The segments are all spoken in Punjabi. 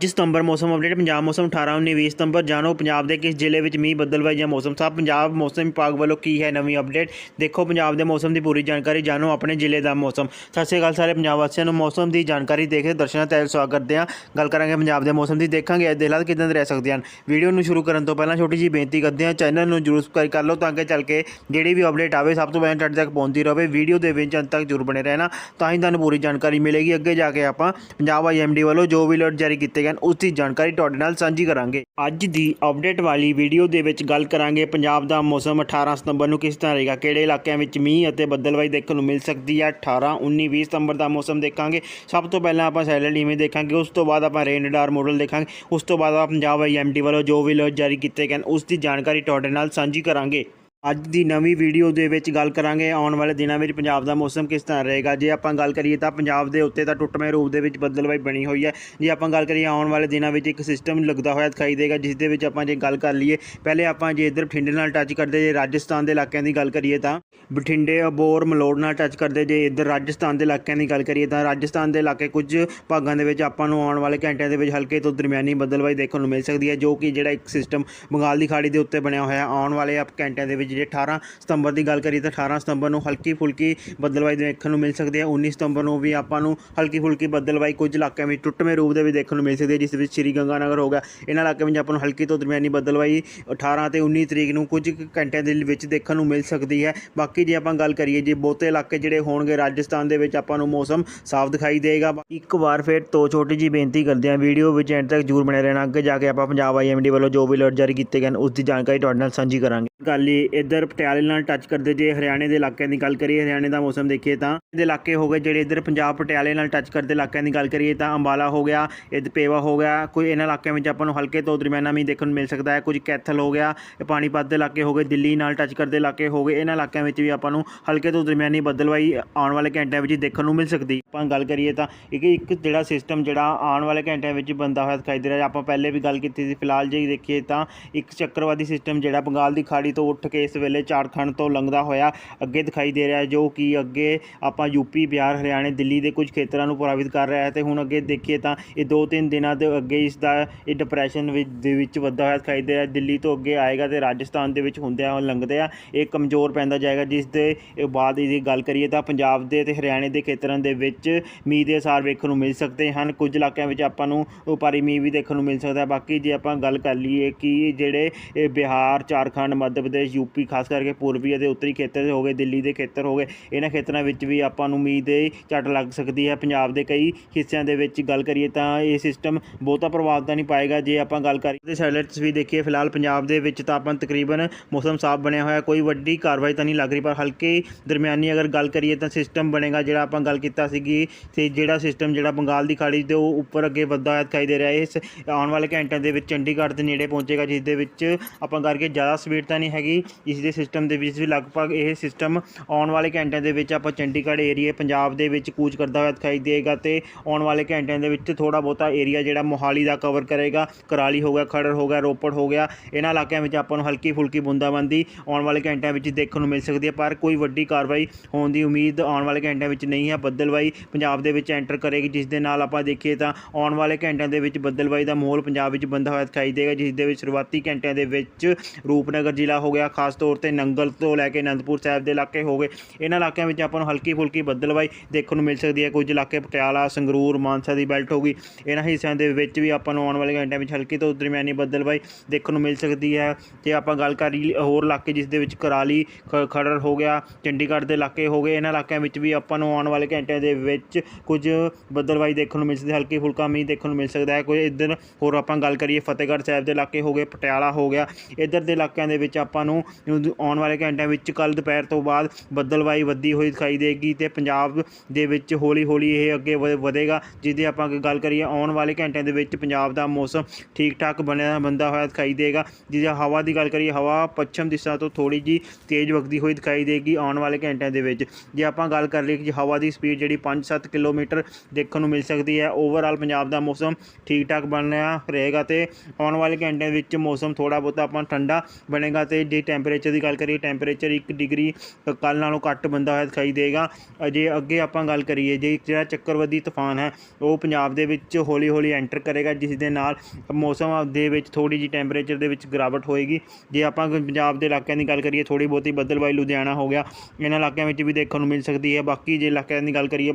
ਜਿਸ ਸਤੰਬਰ ਮੌਸਮ ਅਪਡੇਟ ਪੰਜਾਬ ਮੌਸਮ 18 19 20 ਸਤੰਬਰ, ਜਾਣੋ ਪੰਜਾਬ ਦੇ ਕਿਸ ਜ਼ਿਲ੍ਹੇ ਵਿੱਚ ਮੀਂਹ ਬੱਦਲਵਾਈ ਜਾਂ ਮੌਸਮ ਸਾਹਿਬ ਪੰਜਾਬ ਮੌਸਮ ਵਿਭਾਗ ਵੱਲੋਂ ਕੀ ਹੈ ਨਵੀਂ ਅਪਡੇਟ ਦੇਖੋ ਪੰਜਾਬ ਦੇ ਮੌਸਮ ਦੀ ਪੂਰੀ ਜਾਣਕਾਰੀ, ਜਾਣੋ ਆਪਣੇ ਜ਼ਿਲ੍ਹੇ ਦਾ ਮੌਸਮ। ਸਤਿ ਸ਼੍ਰੀ ਅਕਾਲ ਸਾਰੇ ਪੰਜਾਬ ਵਾਸੀਆਂ ਨੂੰ, ਮੌਸਮ ਦੀ ਜਾਣਕਾਰੀ ਦੇ ਕੇ ਦਰਸ਼ਨਾਂ ਤਹਿ ਸਵਾਗਤ ਕਰਦੇ ਹਾਂ। ਗੱਲ ਕਰਾਂਗੇ ਪੰਜਾਬ ਦੇ ਮੌਸਮ ਦੀ, ਦੇਖਾਂਗੇ ਅੱਜ ਦੇ ਹਾਲਾਤ ਕਿਦਾਂ ਦੇ ਰਹਿ ਸਕਦੇ ਹਨ। ਵੀਡੀਓ ਨੂੰ ਸ਼ੁਰੂ ਕਰਨ ਤੋਂ ਪਹਿਲਾਂ ਛੋਟੀ ਜਿਹੀ ਬੇਨਤੀ ਕਰਦੇ ਹਾਂ, ਚੈਨਲ ਨੂੰ ਜਰੂਰ ਸਬਸਕ੍ਰਾਈਬ ਕਰ ਲਓ ਤਾਂ ਕਿ ਚੱਲ ਕੇ ਜਿਹੜੀ ਵੀ ਅਪਡੇਟ ਆਵੇ, ਸਭ ਤੋਂ ਪਹਿਲਾਂ ਤੁਹਾਡੇ ਤੱਕ ਪਹੁੰਚਦੀ ਰਹੇ, ਵੀਡੀਓ ਦੇ ਵਿੱਚ ਅੰਤ ਤੱਕ ਜਰੂਰ ਬਣੇ ਰਹਿਣਾ, ਤਾਂ ਹੀ ਤੁਹਾਨੂੰ ਪੂਰੀ ਜਾਣਕਾਰੀ ਮਿਲੇਗੀ। ਅੱਗੇ ਜਾ ਕੇ ਆਪਾਂ ਪੰਜਾਬ ਆਈਐਮਡੀ ਵੱਲੋਂ ਜੋ ਵੀ ਅਲਰਟ ਜਾਰੀ ਕੀਤੇ ਗਏ ਹਨ ਉਸ ਦੀ ਜਾਣਕਾਰੀ ਤੁਹਾਡੇ ਨਾਲ ਸਾਂਝੀ ਕਰਾਂਗੇ। ਅੱਜ ਦੀ ਅਪਡੇਟ ਵਾਲੀ ਵੀਡੀਓ ਦੇ ਵਿੱਚ ਗੱਲ ਕਰਾਂਗੇ ਪੰਜਾਬ ਦਾ ਮੌਸਮ 18 ਸਤੰਬਰ ਨੂੰ ਕਿਸ ਤਰ੍ਹਾਂ ਰਹੇਗਾ, ਕਿਹੜੇ ਇਲਾਕਿਆਂ ਵਿੱਚ ਮੀਂਹ ਅਤੇ ਬੱਦਲਵਾਈ ਦੇਖਣ ਨੂੰ ਮਿਲ ਸਕਦੀ ਹੈ? 18 19 20 ਸਤੰਬਰ ਦਾ ਮੌਸਮ ਦੇਖਾਂਗੇ। ਸਭ ਤੋਂ ਪਹਿਲਾਂ ਆਪਾਂ ਸੈਲਰ ਇਮੇਜ ਦੇਖਾਂਗੇ, ਉਸ ਤੋਂ ਬਾਅਦ ਆਪਾਂ ਰੇਨ ਰਡਾਰ ਮਾਡਲ ਦੇਖਾਂਗੇ, ਉਸ ਤੋਂ ਬਾਅਦ ਆਪਾਂ ਪੰਜਾਬ ਆਈਐਮਡੀ ਵੱਲੋਂ ਜੋ ਵੀ ਅਲਰਟ ਜਾਰੀ ਕੀਤੇ ਗਏ ਹਨ ਉਸ ਦੀ ਜਾਣਕਾਰੀ ਤੁਹਾਡੇ ਨਾਲ ਸਾਂਝੀ ਕਰਾਂਗੇ। ਅੱਜ ਦੀ ਨਵੀਂ ਵੀਡੀਓ ਦੇ ਵਿੱਚ ਗੱਲ ਕਰਾਂਗੇ ਆਉਣ ਵਾਲੇ ਦਿਨਾਂ ਵਿੱਚ ਪੰਜਾਬ ਦਾ ਮੌਸਮ ਕਿਸ ਤਰ੍ਹਾਂ ਰਹੇਗਾ। ਜੇ ਆਪਾਂ ਗੱਲ ਕਰੀਏ ਤਾਂ ਪੰਜਾਬ ਦੇ ਉੱਤੇ ਤਾਂ ਟੁੱਟਵੇਂ ਰੂਪ ਦੇ ਵਿੱਚ ਬੱਦਲਵਾਈ ਬਣੀ ਹੋਈ ਹੈ। ਜੇ ਆਪਾਂ ਗੱਲ ਕਰੀਏ ਆਉਣ ਵਾਲੇ ਦਿਨਾਂ ਵਿੱਚ ਇੱਕ ਸਿਸਟਮ ਲੱਗਦਾ ਹੋਇਆ ਦਿਖਾਈ ਦੇਗਾ, ਜਿਸ ਦੇ ਵਿੱਚ ਆਪਾਂ ਜੇ ਗੱਲ ਕਰ ਲਈਏ, ਪਹਿਲੇ ਆਪਾਂ ਜੇ ਇੱਧਰ ਬਠਿੰਡੇ ਨਾਲ ਟੱਚ ਕਰਦੇ, ਜੇ ਰਾਜਸਥਾਨ ਦੇ ਇਲਾਕਿਆਂ ਦੀ ਗੱਲ ਕਰੀਏ ਤਾਂ ਬਠਿੰਡੇ ਅਬੋਰ ਮਲੋੜ ਨਾਲ ਟੱਚ ਕਰਦੇ, ਜੇ ਇੱਧਰ ਰਾਜਸਥਾਨ ਦੇ ਇਲਾਕਿਆਂ ਦੀ ਗੱਲ ਕਰੀਏ ਤਾਂ ਰਾਜਸਥਾਨ ਦੇ ਇਲਾਕੇ ਕੁਝ ਭਾਗਾਂ ਦੇ ਵਿੱਚ ਆਪਾਂ ਨੂੰ ਆਉਣ ਵਾਲੇ ਘੰਟਿਆਂ ਦੇ ਵਿੱਚ ਹਲਕੇ ਤੋਂ ਦਰਮਿਆਨੀ ਬੱਦਲਵਾਈ ਦੇਖਣ ਨੂੰ ਮਿਲ ਸਕਦੀ ਹੈ, ਜੋ ਕਿ ਜਿਹੜਾ ਇੱਕ ਸਿਸਟਮ ਬੰਗਾਲ ਦੀ ਖਾੜੀ ਦੇ ਉੱਤੇ ਬਣਿਆ ਹੋਇਆ, ਆਉਣ ਵਾਲੇ ਆਪ ਘੰਟਿਆਂ ਦੇ ਵਿੱਚ ਜਿਹੜੇ 18 ਸਤੰਬਰ ਦੀ ਗੱਲ ਕਰੀਏ ਤਾਂ 18 ਸਤੰਬਰ ਨੂੰ ਹਲਕੀ ਫੁਲਕੀ ਬੱਦਲਵਾਈ ਦੇਖਣ ਨੂੰ ਮਿਲ ਸਕਦੀ ਹੈ। 19 ਸਤੰਬਰ ਨੂੰ ਵੀ ਆਪਾਂ ਨੂੰ ਹਲਕੀ ਫੁਲਕੀ ਬੱਦਲਵਾਈ ਕੁਝ ਇਲਾਕਿਆਂ ਵਿੱਚ ਟੁੱਟਵੇਂ ਰੂਪ ਦੇ ਵਿੱਚ ਦੇਖਣ ਨੂੰ ਮਿਲ ਸਕਦੀ ਹੈ, ਜਿਸ ਵਿੱਚ ਸ਼੍ਰੀ ਗੰਗਾਨਗਰ ਹੋ ਗਿਆ। ਇਹਨਾਂ ਇਲਾਕਿਆਂ ਵਿੱਚ ਆਪਾਂ ਨੂੰ ਹਲਕੀ ਤੋਂ ਦਰਮਿਆਨੀ ਬੱਦਲਵਾਈ 18 ਤੇ 19 ਤਰੀਕ ਨੂੰ ਕੁਝ ਕੁ ਘੰਟਿਆਂ ਦੇ ਵਿੱਚ ਦੇਖਣ ਨੂੰ ਮਿਲ ਸਕਦੀ ਹੈ। ਬਾਕੀ ਜੇ ਆਪਾਂ ਗੱਲ ਕਰੀਏ, ਜੇ ਬਹੁਤੇ ਇਲਾਕੇ ਜਿਹੜੇ ਹੋਣਗੇ, ਰਾਜਸਥਾਨ ਦੇ ਵਿੱਚ ਆਪਾਂ ਨੂੰ ਮੌਸਮ ਸਾਫ਼ ਦਿਖਾਈ ਦੇਗਾ। ਇੱਕ ਵਾਰ ਫਿਰ ਤੋਂ ਛੋਟੀ ਜੀ ਬੇਨਤੀ ਕਰਦੇ ਹਾਂ, ਵੀਡੀਓ ਵਿੱਚ ਐਂਡ ਤੱਕ ਜਰੂਰ ਬਣੇ ਰਹਿਣਾ। ਅੱਗੇ ਜਾ ਕੇ ਆਪਾਂ ਪੰਜਾਬ ਆਈਐਮਡੀ ਵੱਲੋਂ ਜੋ ਵੀ ਅਲਰਟ ਜਾਰੀ ਕੀਤੇ ਗਏ ਹਨ, ਉਸ ਦੀ ਜਾਣਕਾਰੀ ਤੁਹਾਡੇ ਨਾਲ ਸਾਂਝੀ ਕਰਾਂਗੇ। ਗੱਲ ਹੀ ਇੱਧਰ ਪਟਿਆਲੇ ਨਾਲ ਟੱਚ ਕਰਦੇ ਜੇ ਹਰਿਆਣੇ ਦੇ ਇਲਾਕਿਆਂ ਦੀ ਗੱਲ ਕਰੀਏ, ਹਰਿਆਣੇ ਦਾ ਮੌਸਮ ਦੇਖੀਏ ਤਾਂ ਇਹਦੇ ਇਲਾਕੇ ਹੋ ਗਏ ਜਿਹੜੇ ਇੱਧਰ ਪੰਜਾਬ, ਪਟਿਆਲੇ ਨਾਲ ਟੱਚ ਕਰਦੇ ਇਲਾਕਿਆਂ ਦੀ ਗੱਲ ਕਰੀਏ ਤਾਂ ਅੰਬਾਲਾ ਹੋ ਗਿਆ ਇੱਧਰ ਪੇਵਾ ਹੋ ਗਿਆ, ਕੋਈ ਇਹਨਾਂ ਇਲਾਕਿਆਂ ਵਿੱਚ ਆਪਾਂ ਨੂੰ ਹਲਕੇ ਤੋਂ ਦਰਮਿਆਨਾ ਮੀਂਹ ਦੇਖਣ ਨੂੰ ਮਿਲ ਸਕਦਾ ਹੈ, ਕੁਝ ਕੈਥਲ ਹੋ ਗਿਆ, ਇਹ ਪਾਣੀਪਤ ਦੇ ਇਲਾਕੇ ਹੋ ਗਏ, ਦਿੱਲੀ ਨਾਲ ਟੱਚ ਕਰਦੇ ਇਲਾਕੇ ਹੋ ਗਏ, ਇਹਨਾਂ ਇਲਾਕਿਆਂ ਵਿੱਚ ਵੀ ਆਪਾਂ ਨੂੰ ਹਲਕੇ ਤੋਂ ਦਰਮਿਆਨੀ ਬੱਦਲਵਾਈ ਆਉਣ ਵਾਲੇ ਘੰਟਿਆਂ ਵਿੱਚ ਦੇਖਣ ਨੂੰ ਮਿਲ ਸਕਦੀ। ਆਪਾਂ ਗੱਲ ਕਰੀਏ ਤਾਂ ਇੱਕ ਇੱਕ ਜਿਹੜਾ ਸਿਸਟਮ ਜਿਹੜਾ ਆਉਣ ਵਾਲੇ ਘੰਟਿਆਂ ਵਿੱਚ ਬੰਦਾ ਹੋਇਆ ਦਿਖਾਈ ਦੇ ਰਿਹਾ, ਆਪਾਂ ਪਹਿਲੇ ਵੀ ਗੱਲ ਕੀਤੀ ਸੀ, ਫਿਲਹਾਲ ਜੇ ਦੇਖੀਏ ਤਾਂ ਇੱਕ ਚੱਕਰਵਾਦੀ ਸਿਸਟਮ ਜਿਹੜਾ ਬੰਗਾਲ ਦੀ ਖਾੜੀ ਤੋਂ ਉੱਠ ਕੇ ਇਸ ਵੇਲੇ ਝਾਰਖੰਡ ਤੋਂ ਲੰਘਦਾ ਹੋਇਆ ਅੱਗੇ ਦਿਖਾਈ ਦੇ ਰਿਹਾ ਜੋ ਕਿ ਅੱਗੇ ਆਪਾਂ ਯੂਪੀ ਬਿਹਾਰ, ਹਰਿਆਣੇ, ਦਿੱਲੀ ਦੇ ਕੁਝ ਖੇਤਰਾਂ ਨੂੰ ਪ੍ਰਭਾਵਿਤ ਕਰ ਰਿਹਾ ਹੈ ਤੇ ਹੁਣ ਅੱਗੇ ਦੇਖੀਏ ਤਾਂ ਇਹ ਦੋ ਤਿੰਨ ਦਿਨਾਂ ਦੇ ਅੱਗੇ ਇਸ ਦਾ ਇਹ ਡਿਪਰੈਸ਼ਨ ਵਿੱਚ ਦੇ ਵਿੱਚ ਵੱਧਦਾ ਹੋਇਆ ਦਿਖਾਈ ਦੇ ਰਿਹਾ ਦਿੱਲੀ ਤੋਂ ਅੱਗੇ ਆਏਗਾ ਤੇ ਰਾਜਸਥਾਨ ਦੇ ਵਿੱਚ ਹੁੰਦਿਆਂ ਹੋਏ ਲੰਘਦੇ ਆ। ਇਹ ਕਮਜ਼ੋਰ ਪੈਂਦਾ ਜਾਏਗਾ, ਜਿਸ ਦੇ ਬਾਅਦ ਇਹਦੀ ਗੱਲ ਕਰੀਏ ਤਾਂ ਪੰਜਾਬ ਦੇ ਤੇ ਹਰਿਆਣੇ ਦੇ ਖੇਤਰਾਂ ਦੇ ਵਿੱਚ ਮੀਂਹ ਦੇ ਅਸਾਰ ਵੇਖਣ ਨੂੰ ਮਿਲ ਸਕਦੇ ਹਨ। ਕੁਝ ਇਲਾਕਿਆਂ ਵਿੱਚ ਆਪਾਂ ਨੂੰ ਭਾਰੀ ਮੀਂਹ ਵੀ ਦੇਖਣ ਨੂੰ ਮਿਲ ਸਕਦਾ ਹੈ। ਬਾਕੀ ਜੇ ਆਪਾਂ ਗੱਲ ਕਰ ਲਈਏ ਕਿ ਜਿਹੜੇ ਇਹ ਬਿਹਾਰ, ਝਾਰਖੰਡ, ਮੱਧ ਪ੍ਰਦੇਸ਼ ਯੂਪੀ ਖਾਸ ਕਰਕੇ ਪੂਰਬੀ ਅਤੇ ਉੱਤਰੀ ਖੇਤਰ ਹੋ ਗਏ, ਦਿੱਲੀ ਦੇ ਖੇਤਰ ਹੋ ਗਏ, ਇਹਨਾਂ ਖੇਤਰਾਂ ਵਿੱਚ ਵੀ ਆਪਾਂ ਨੂੰ ਉਮੀਦ ਦੇ ਝੱਟ ਲੱਗ ਸਕਦੀ ਹੈ। ਪੰਜਾਬ ਦੇ ਕਈ ਹਿੱਸਿਆਂ ਦੇ ਵਿੱਚ ਗੱਲ ਕਰੀਏ ਤਾਂ ਇਹ ਸਿਸਟਮ ਬਹੁਤਾ ਪ੍ਰਭਾਵ ਤਾਂ ਨਹੀਂ ਪਾਏਗਾ। ਜੇ ਆਪਾਂ ਗੱਲ ਕਰੀਏ ਤੇ ਸੈਟਲਾਈਟਸ ਵੀ ਦੇਖੀਏ, ਫਿਲਹਾਲ ਪੰਜਾਬ ਦੇ ਵਿੱਚ ਤਾਂ ਆਪਾਂ ਤਕਰੀਬਨ ਮੌਸਮ ਸਾਫ਼ ਬਣਿਆ ਹੋਇਆ, ਕੋਈ ਵੱਡੀ ਕਾਰਵਾਈ ਤਾਂ ਨਹੀਂ ਲੱਗ ਰਹੀ, ਪਰ ਹਲਕੇ ਦਰਮਿਆਨੀ ਅਗਰ ਗੱਲ ਕਰੀਏ ਤਾਂ ਸਿਸਟਮ ਬਣੇਗਾ, ਜਿਹੜਾ ਆਪਾਂ ਗੱਲ ਕੀਤਾ ਸੀਗੀ ਤੇ ਜਿਹੜਾ ਸਿਸਟਮ ਜਿਹੜਾ ਬੰਗਾਲ ਦੀ ਖਾੜੀ ਦੇ ਉਹ ਉੱਪਰ ਅੱਗੇ ਵੱਧਦਾ ਹੋਇਆ ਦਿਖਾਈ ਦੇ ਰਿਹਾ। ਹੈ ਇਸ ਆਉਣ ਵਾਲੇ ਘੰਟਿਆਂ ਦੇ ਵਿੱਚ ਚੰਡੀਗੜ੍ਹ ਦੇ ਨੇੜੇ ਪਹੁੰਚੇਗਾ, ਜਿਸ ਦੇ ਵਿੱਚ ਆਪਾਂ ਕਰਕੇ ਜ਼ਿਆਦਾ ਸਪੀਡ ਤਾਂ ਨਹੀਂ ਹੈਗੀ। ਇਸ ਦੇ ਸਿਸਟਮ ਦੇ ਵਿੱਚ ਵੀ ਲਗਭਗ ਇਹ ਸਿਸਟਮ ਆਉਣ ਵਾਲੇ ਘੰਟਿਆਂ ਦੇ ਵਿੱਚ ਆਪਾਂ ਚੰਡੀਗੜ੍ਹ ਏਰੀਆ ਪੰਜਾਬ ਦੇ ਵਿੱਚ ਕੂਚ ਕਰਦਾ ਹੋਇਆ ਦਿਖਾਈ ਦੇਗਾ ਤੇ ਆਉਣ ਵਾਲੇ ਘੰਟਿਆਂ ਦੇ ਵਿੱਚ ਥੋੜਾ ਬਹੁਤਾ ਏਰੀਆ ਜਿਹੜਾ ਮੋਹਾਲੀ ਦਾ ਕਵਰ ਕਰੇਗਾ, ਕਰਾਲੀ ਹੋ ਗਿਆ ਖੜਰ ਹੋ ਗਿਆ, ਰੋਪੜ ਹੋ ਗਿਆ, ਇਹਨਾਂ ਇਲਾਕਿਆਂ ਵਿੱਚ ਆਪਾਂ ਨੂੰ ਹਲਕੀ ਫੁਲਕੀ ਬੂੰਦਾਬਾਂਦੀ ਆਉਣ ਵਾਲੇ ਘੰਟਿਆਂ ਵਿੱਚ ਦੇਖਣ ਨੂੰ ਮਿਲ ਸਕਦੀ ਹੈ, ਪਰ ਕੋਈ ਵੱਡੀ ਕਾਰਵਾਈ ਹੋਣ ਦੀ ਉਮੀਦ ਆਉਣ ਵਾਲੇ ਘੰਟਿਆਂ ਵਿੱਚ ਨਹੀਂ ਹੈ। ਬੱਦਲਵਾਈ ਪੰਜਾਬ ਦੇ ਵਿੱਚ ਐਂਟਰ ਕਰੇਗੀ, ਜਿਸ ਦੇ ਨਾਲ ਆਪਾਂ ਦੇਖੀਏ ਤਾਂ ਆਉਣ ਵਾਲੇ ਘੰਟਿਆਂ ਦੇ ਵਿੱਚ ਬੱਦਲਵਾਈ ਦਾ ਮਾਹੌਲ ਪੰਜਾਬ ਵਿੱਚ ਬੰਦਾ ਹੋਇਆ ਦਿਖਾਈ ਦੇਗਾ, ਜਿਸ ਦੇ ਵਿੱਚ ਸ਼ੁਰੂਆਤੀ ਘੰਟਿਆਂ ਦੇ ਵਿੱਚ ਰੂਪਨਗਰ ਜ਼ਿਲ੍ਹਾ ਹੋ ਗਿਆ, ਖਾਸ ਤੌਰ ਤੇ ਨੰਗਲ ਤੋਂ ਲੈ ਕੇ ਅਨੰਦਪੁਰ ਸਾਹਿਬ ਦੇ ਇਲਾਕੇ ਹੋ ਗਏ। ਇਹਨਾਂ ਇਲਾਕਿਆਂ ਵਿੱਚ ਆਪਾਂ ਨੂੰ ਹਲਕੀ ਫੁਲਕੀ ਬੱਦਲਵਾਈ ਦੇਖਣ ਨੂੰ ਮਿਲ ਸਕਦੀ ਹੈ। ਕੁਝ ਇਲਾਕੇ ਪਟਿਆਲਾ, ਸੰਗਰੂਰ, ਮਾਨਸਾ ਦੀ ਬੈਲਟ ਹੋ ਗਈ। ਇਹਨਾਂ ਹਿੱਸਿਆਂ ਦੇ ਵਿੱਚ ਵੀ ਆਪਾਂ ਨੂੰ ਆਉਣ ਵਾਲੇ ਘੰਟਿਆਂ ਵਿੱਚ ਹਲਕੀ ਤੋਂ ਦਰਮਿਆਨੀ ਬੱਦਲਵਾਈ ਦੇਖਣ ਨੂੰ ਮਿਲ ਸਕਦੀ ਹੈ। ਜੇ ਆਪਾਂ ਗੱਲ ਕਰੀ ਹੋਰ ਇਲਾਕੇ ਜਿਸ ਦੇ ਵਿੱਚ ਕਰਾਲੀ, ਖ- ਖਰੜ ਹੋ ਗਿਆ, ਚੰਡੀਗੜ੍ਹ ਦੇ ਇਲਾਕੇ ਹੋ ਗਏ, ਇਹਨਾਂ ਇਲਾਕਿਆਂ ਵਿੱਚ ਵੀ ਆਪਾਂ ਨੂੰ ਆਉਣ ਵਾਲੇ ਘੰਟਿਆਂ ਦੇ ਵਿੱਚ ਕੁਝ ਬੱਦਲਵਾਈ ਦੇਖਣ ਨੂੰ ਮਿਲ ਸਕਦੀ ਹੈ। ਹਲਕੀ ਫੁਲਕਾ ਮੀਂਹ ਦੇਖਣ ਨੂੰ ਮਿਲ ਸਕਦਾ ਹੈ। ਕੋਈ ਇੱਧਰ ਹੋਰ ਆਪਾਂ ਗੱਲ ਕਰੀਏ, ਫਤਿਹਗੜ੍ਹ ਸਾਹਿਬ ਦੇ ਇਲਾਕੇ ਹੋ ਗਏ, ਪਟਿਆਲਾ ਹੋ ਗਿਆ। ਇੱਧਰ ਦੇ ਇਲਾਕਿਆਂ ਦੇ ਵਿੱਚ ਆਪਾਂ ਨੂੰ ਆਉਣ ਵਾਲੇ ਘੰਟਿਆਂ ਵਿੱਚ ਕੱਲ ਦੁਪਹਿਰ ਤੋਂ ਬਾਅਦ ਬੱਦਲਵਾਈ ਵੱਧਦੀ ਹੋਈ ਦਿਖਾਈ ਦੇਗੀ ਤੇ ਪੰਜਾਬ ਦੇ ਵਿੱਚ ਹੌਲੀ ਹੌਲੀ ਇਹ ਅੱਗੇ ਵ- ਵਧੇਗਾ, ਜਿਹਦੀ ਆਪਾਂ ਗੱਲ ਕਰੀਏ, ਆਉਣ ਵਾਲੇ ਘੰਟਿਆਂ ਦੇ ਵਿੱਚ ਪੰਜਾਬ ਦਾ ਮੌਸਮ ਠੀਕ ਠਾਕ ਬਣਿਆ ਬੰਦਾ ਹੋਇਆ ਦਿਖਾਈ ਦੇਗਾ। ਜਿਹਦੀ ਹਵਾ ਦੀ ਗੱਲ ਕਰੀਏ, ਹਵਾ ਪੱਛਮ ਦਿਸ਼ਾ ਤੋਂ ਥੋੜੀ ਜੀ ਤੇਜ਼ ਵਗਦੀ ਹੋਈ ਦਿਖਾਈ ਦੇਗੀ ਆਉਣ ਵਾਲੇ ਘੰਟਿਆਂ ਦੇ ਵਿੱਚ। ਜੇ ਆਪਾਂ ਗੱਲ ਕਰ ਲਈਏ ਕਿ ਹਵਾ ਦੀ ਸਪੀਡ ਜਿਹੜੀ 5-7 ਕਿਲੋਮੀਟਰ ਦੇਖਣ ਨੂੰ ਮਿਲ ਸਕਦੀ ਹੈ ਓਵਰਆਲ ਪੰਜਾਬ ਦਾ ਮੌਸਮ ਠੀਕ ਠਾਕ ਬਣਿਆ ਰਹੇਗਾ ਤੇ ਆਉਣ ਵਾਲੇ ਘੰਟਿਆਂ ਵਿੱਚ ਮੌਸਮ ਥੋੜਾ ਬਹੁਤਾ ਆਪਾਂ ਠੰਡਾ ਬਣੇਗਾ ਤੇ ਜੇ ਟੈਂਪਰੇਚਰ ਟੈਂਪਰੇਚਰ ਦੀ ਗੱਲ ਕਰੀਏ ਟੈਂਪਰੇਚਰ 1 ਡਿਗਰੀ ਕੱਲ੍ਹ ਨਾਲੋਂ ਘੱਟ ਬੰਦਾ ਹੋਇਆ ਦਿਖਾਈ ਦੇਗਾ। ਅਜੇ ਅੱਗੇ ਆਪਾਂ ਗੱਲ ਕਰੀਏ, ਜੇ ਜਿਹੜਾ ਚੱਕਰਵਾਦੀ ਤੂਫਾਨ ਹੈ, ਉਹ ਪੰਜਾਬ ਦੇ ਵਿੱਚ ਹੌਲੀ ਹੌਲੀ ਐਂਟਰ ਕਰੇਗਾ, ਜਿਸ ਦੇ ਨਾਲ ਮੌਸਮ ਦੇ ਵਿੱਚ ਥੋੜੀ ਜਿਹੀ ਟੈਂਪਰੇਚਰ ਦੇ ਵਿੱਚ ਗਿਰਾਵਟ ਹੋਏਗੀ। ਜੇ ਆਪਾਂ ਪੰਜਾਬ ਦੇ ਇਲਾਕਿਆਂ ਦੀ ਗੱਲ ਕਰੀਏ ਥੋੜੀ ਬਹੁਤੀ ਬੱਦਲਵਾਈ ਲੁਧਿਆਣਾ ਹੋ ਗਿਆ, ਇਹਨਾਂ ਇਲਾਕਿਆਂ ਵਿੱਚ ਵੀ ਦੇਖਣ ਨੂੰ ਮਿਲ ਸਕਦੀ ਹੈ। ਬਾਕੀ ਜੇ ਇਲਾਕਿਆਂ ਦੀ ਗੱਲ ਕਰੀਏ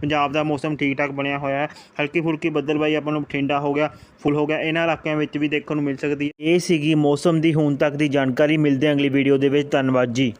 ਪੰਜਾਬ ਦਾ ਮੌਸਮ ਠੀਕ ਠਾਕ ਬਣਿਆ ਹੋਇਆ ਹੈ। ਹਲਕੀ ਫੁਲਕੀ ਬੱਦਲਵਾਈ ਆਪਾਂ ਨੂੰ ਬਠਿੰਡਾ ਹੋ ਗਿਆ, ਫੁੱਲ ਹੋ ਗਿਆ, ਇਹਨਾਂ ਇਲਾਕਿਆਂ ਵਿੱਚ ਵੀ ਦੇਖਣ ਨੂੰ ਮਿਲ ਸਕਦੀ ਹੈ। ਇਹ ਸੀਗੀ ਮੌਸਮ ਦੀ ਹੁਣ ਤੱਕ ਦੀ ਜਾਣਕਾਰੀ ਮਿਲਦੇ ਹਾਂ ਅਗਲੀ ਵੀਡੀਓ ਦੇ ਵਿੱਚ ਧੰਨਵਾਦ ਜੀ।